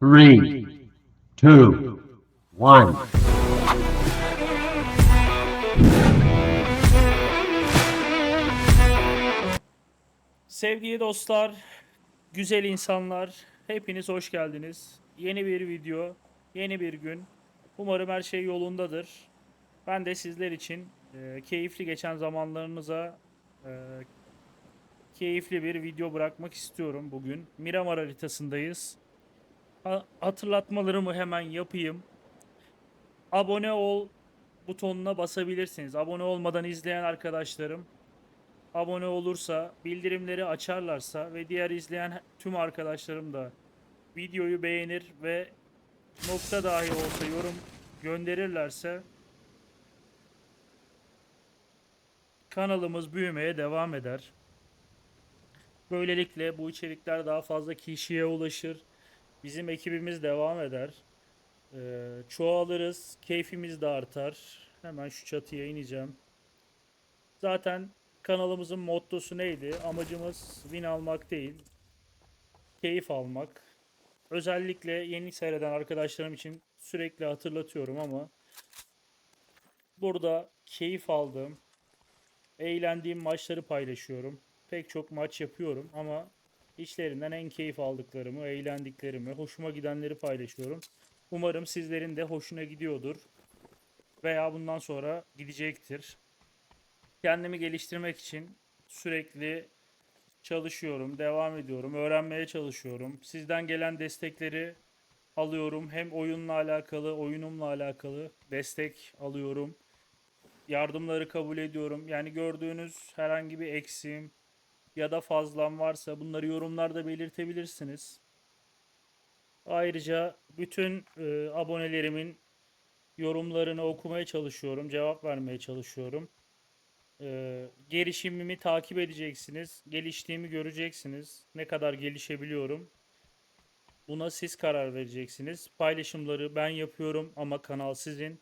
three, two, one. Sevgili dostlar, güzel insanlar, hepiniz hoş geldiniz. Yeni bir video, yeni bir gün. Umarım her şey yolundadır. Ben de sizler için e, keyifli geçen zamanlarınıza e, keyifli bir video bırakmak istiyorum bugün. Miramar haritasındayız. Ha- hatırlatmalarımı hemen yapayım. Abone ol butonuna basabilirsiniz. Abone olmadan izleyen arkadaşlarım abone olursa, bildirimleri açarlarsa ve diğer izleyen tüm arkadaşlarım da videoyu beğenir ve nokta dahi olsa yorum gönderirlerse kanalımız büyümeye devam eder. Böylelikle bu içerikler daha fazla kişiye ulaşır. Bizim ekibimiz devam eder. Ee, çoğalırız, keyfimiz de artar. Hemen şu çatıya ineceğim. Zaten kanalımızın mottosu neydi? Amacımız win almak değil, keyif almak. Özellikle yeni seyreden arkadaşlarım için sürekli hatırlatıyorum ama burada keyif aldığım, eğlendiğim maçları paylaşıyorum. Pek çok maç yapıyorum ama içlerinden en keyif aldıklarımı, eğlendiklerimi, hoşuma gidenleri paylaşıyorum. Umarım sizlerin de hoşuna gidiyordur veya bundan sonra gidecektir kendimi geliştirmek için sürekli çalışıyorum, devam ediyorum, öğrenmeye çalışıyorum. Sizden gelen destekleri alıyorum. Hem oyunla alakalı, oyunumla alakalı destek alıyorum. Yardımları kabul ediyorum. Yani gördüğünüz herhangi bir eksiğim ya da fazlam varsa bunları yorumlarda belirtebilirsiniz. Ayrıca bütün e, abonelerimin yorumlarını okumaya çalışıyorum, cevap vermeye çalışıyorum. Ee, gelişimimi takip edeceksiniz. Geliştiğimi göreceksiniz. Ne kadar gelişebiliyorum. Buna siz karar vereceksiniz. Paylaşımları ben yapıyorum ama kanal sizin.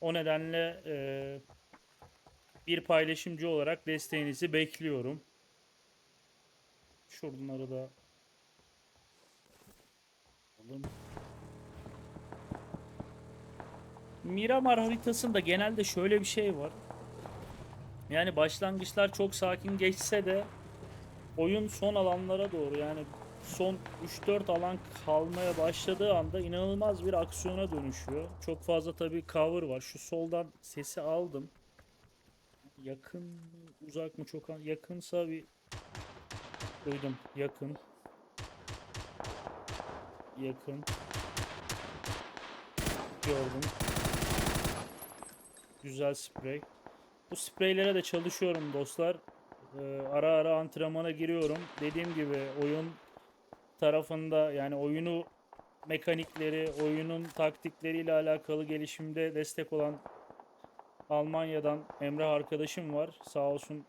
O nedenle e, bir paylaşımcı olarak desteğinizi bekliyorum. Şunları da alalım. Miramar haritasında genelde şöyle bir şey var. Yani başlangıçlar çok sakin geçse de oyun son alanlara doğru yani son 3-4 alan kalmaya başladığı anda inanılmaz bir aksiyona dönüşüyor. Çok fazla tabii cover var. Şu soldan sesi aldım. Yakın uzak mı çok yakınsa bir duydum. Yakın. Yakın. Gördüm. Güzel sprey. Bu spreylere de çalışıyorum dostlar. Ee, ara ara antrenmana giriyorum. Dediğim gibi oyun tarafında yani oyunu mekanikleri, oyunun taktikleriyle alakalı gelişimde destek olan Almanya'dan Emre arkadaşım var. Sağ olsun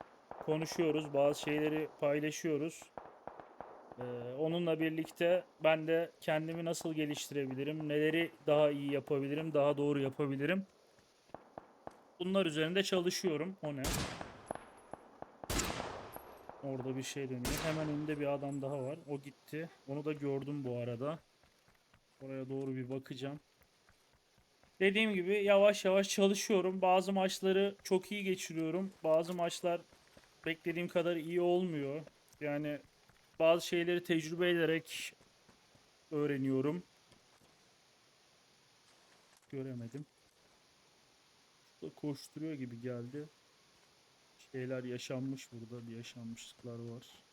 konuşuyoruz. Bazı şeyleri paylaşıyoruz. Ee, onunla birlikte ben de kendimi nasıl geliştirebilirim, neleri daha iyi yapabilirim, daha doğru yapabilirim. Bunlar üzerinde çalışıyorum. O ne? Orada bir şey dönüyor. Hemen önünde bir adam daha var. O gitti. Onu da gördüm bu arada. Oraya doğru bir bakacağım. Dediğim gibi yavaş yavaş çalışıyorum. Bazı maçları çok iyi geçiriyorum. Bazı maçlar beklediğim kadar iyi olmuyor. Yani bazı şeyleri tecrübe ederek öğreniyorum. Göremedim. Burada koşturuyor gibi geldi. Şeyler yaşanmış burada. Bir yaşanmışlıklar var.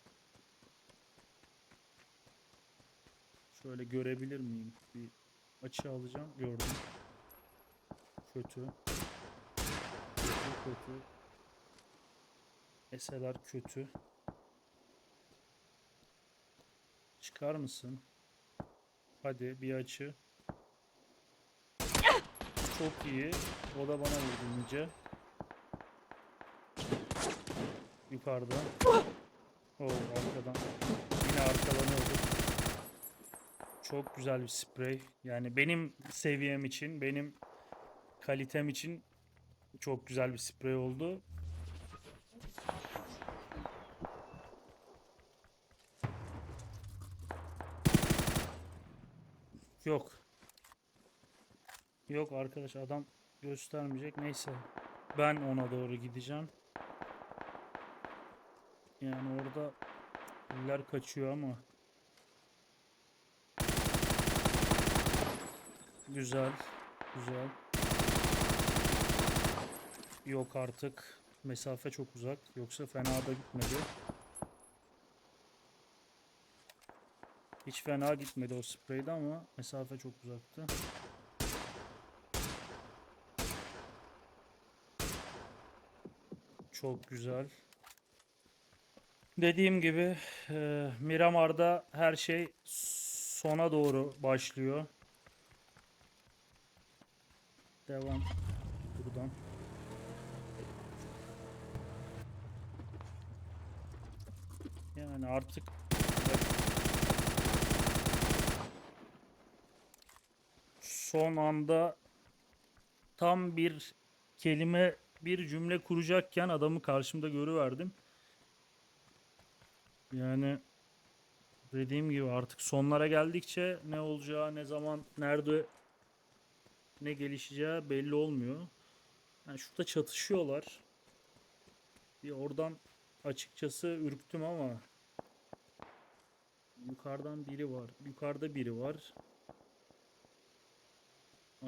Şöyle görebilir miyim? Bir açı alacağım. Gördüm. Kötü. Kötü kötü. Eseler kötü. Çıkar mısın? Hadi bir açı. Çok iyi. O da bana vurdu ince. Yukarıda. O arkadan. Yine arkalanıyordu. Çok güzel bir sprey. Yani benim seviyem için, benim kalitem için çok güzel bir sprey oldu. Yok. Yok arkadaş adam göstermeyecek. Neyse. Ben ona doğru gideceğim. Yani orada eller kaçıyor ama. Güzel. Güzel. Yok artık. Mesafe çok uzak. Yoksa fena da gitmedi. Hiç fena gitmedi o spreyde ama mesafe çok uzaktı. Çok güzel. Dediğim gibi e, Miramar'da her şey sona doğru başlıyor. Devam. Buradan. Yani artık son anda tam bir kelime bir cümle kuracakken adamı karşımda görüverdim. Yani dediğim gibi artık sonlara geldikçe ne olacağı, ne zaman, nerede ne gelişeceği belli olmuyor. Yani şurada çatışıyorlar. Bir oradan açıkçası ürktüm ama yukarıdan biri var. Yukarıda biri var.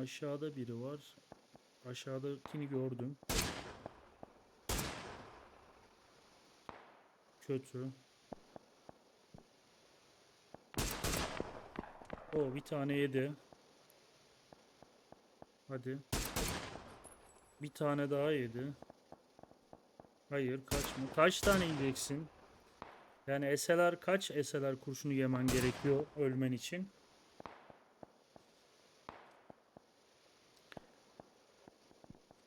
Aşağıda biri var. Aşağıdakini gördüm. Kötü. O bir tane yedi. Hadi. Bir tane daha yedi. Hayır kaçma. Kaç tane yiyeceksin? Yani SLR kaç SLR kurşunu yemen gerekiyor ölmen için?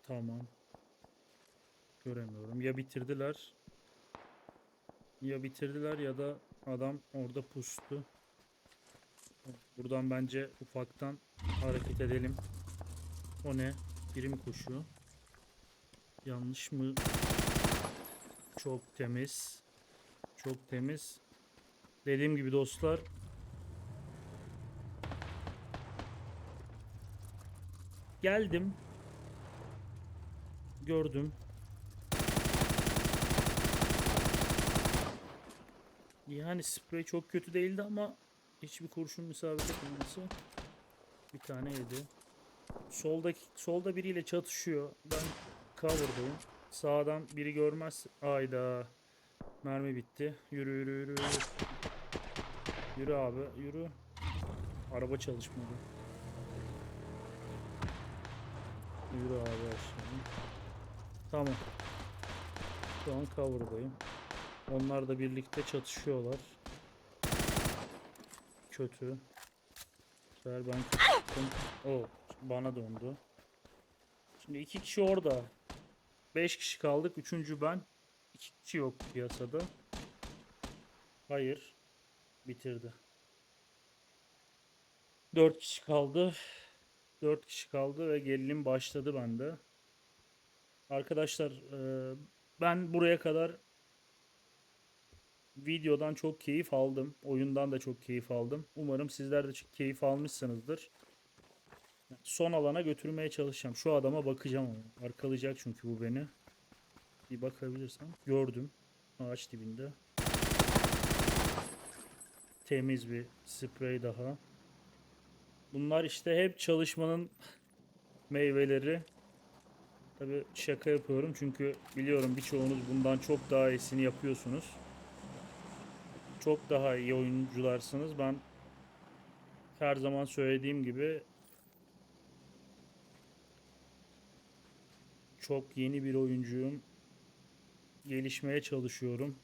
Tamam. Göremiyorum. Ya bitirdiler. Ya bitirdiler ya da adam orada pustu. Buradan bence ufaktan hareket edelim. O ne? Biri mi koşuyor? Yanlış mı? Çok temiz. Çok temiz. Dediğim gibi dostlar. Geldim. Gördüm. Yani sprey çok kötü değildi ama hiçbir kurşun isabet etmemesi. Bir tane yedi. Soldaki solda biriyle çatışıyor. Ben cover'dayım. Sağdan biri görmez. Ayda. Mermi bitti. Yürü yürü yürü. Yürü, yürü abi yürü. Araba çalışmadı. Yürü abi aşağı. Tamam. Şu an cover'dayım. Onlar da birlikte çatışıyorlar. Kötü. Sefer ben kaçtım. O bana döndü. Şimdi iki kişi orada. Beş kişi kaldık. Üçüncü ben. İki kişi yok piyasada. Hayır. Bitirdi. Dört kişi kaldı. Dört kişi kaldı ve gerilim başladı bende. Arkadaşlar e, ben buraya kadar videodan çok keyif aldım. Oyundan da çok keyif aldım. Umarım sizler de keyif almışsınızdır. Son alana götürmeye çalışacağım. Şu adama bakacağım. Arkalayacak çünkü bu beni. Bir bakabilirsem. Gördüm. Ağaç dibinde. Temiz bir sprey daha. Bunlar işte hep çalışmanın meyveleri. Tabi şaka yapıyorum çünkü biliyorum birçoğunuz bundan çok daha iyisini yapıyorsunuz. Çok daha iyi oyuncularsınız. Ben her zaman söylediğim gibi çok yeni bir oyuncuyum. Gelişmeye çalışıyorum.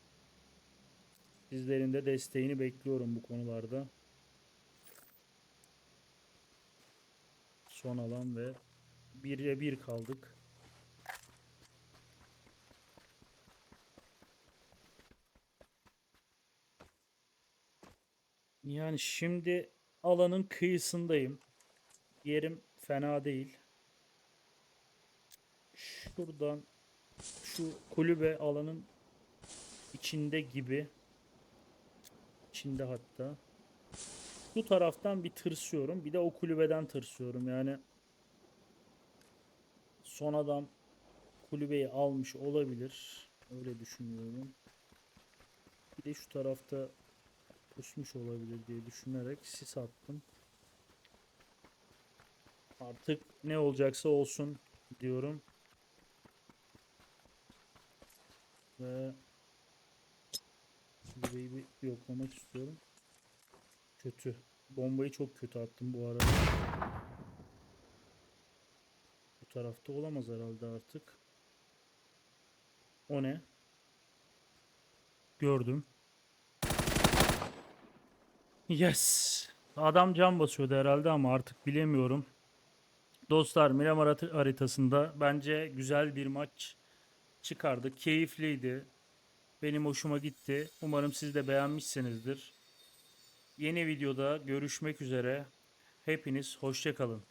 Sizlerin de desteğini bekliyorum bu konularda. Son alan ve 1'e 1 kaldık. Yani şimdi alanın kıyısındayım. Yerim fena değil. Şuradan şu kulübe alanın içinde gibi. İçinde hatta. bu taraftan bir tırsıyorum. Bir de o kulübeden tırsıyorum. Yani son adam kulübeyi almış olabilir. Öyle düşünüyorum. Bir de şu tarafta pusmuş olabilir diye düşünerek sis attım. Artık ne olacaksa olsun diyorum. Ve kulübeyi bir yoklamak istiyorum. Kötü. Bombayı çok kötü attım bu arada. Bu tarafta olamaz herhalde artık. O ne? Gördüm. Yes. Adam cam basıyordu herhalde ama artık bilemiyorum. Dostlar Miramar harita- haritasında bence güzel bir maç çıkardık. Keyifliydi. Benim hoşuma gitti. Umarım siz de beğenmişsinizdir. Yeni videoda görüşmek üzere. Hepiniz hoşça kalın.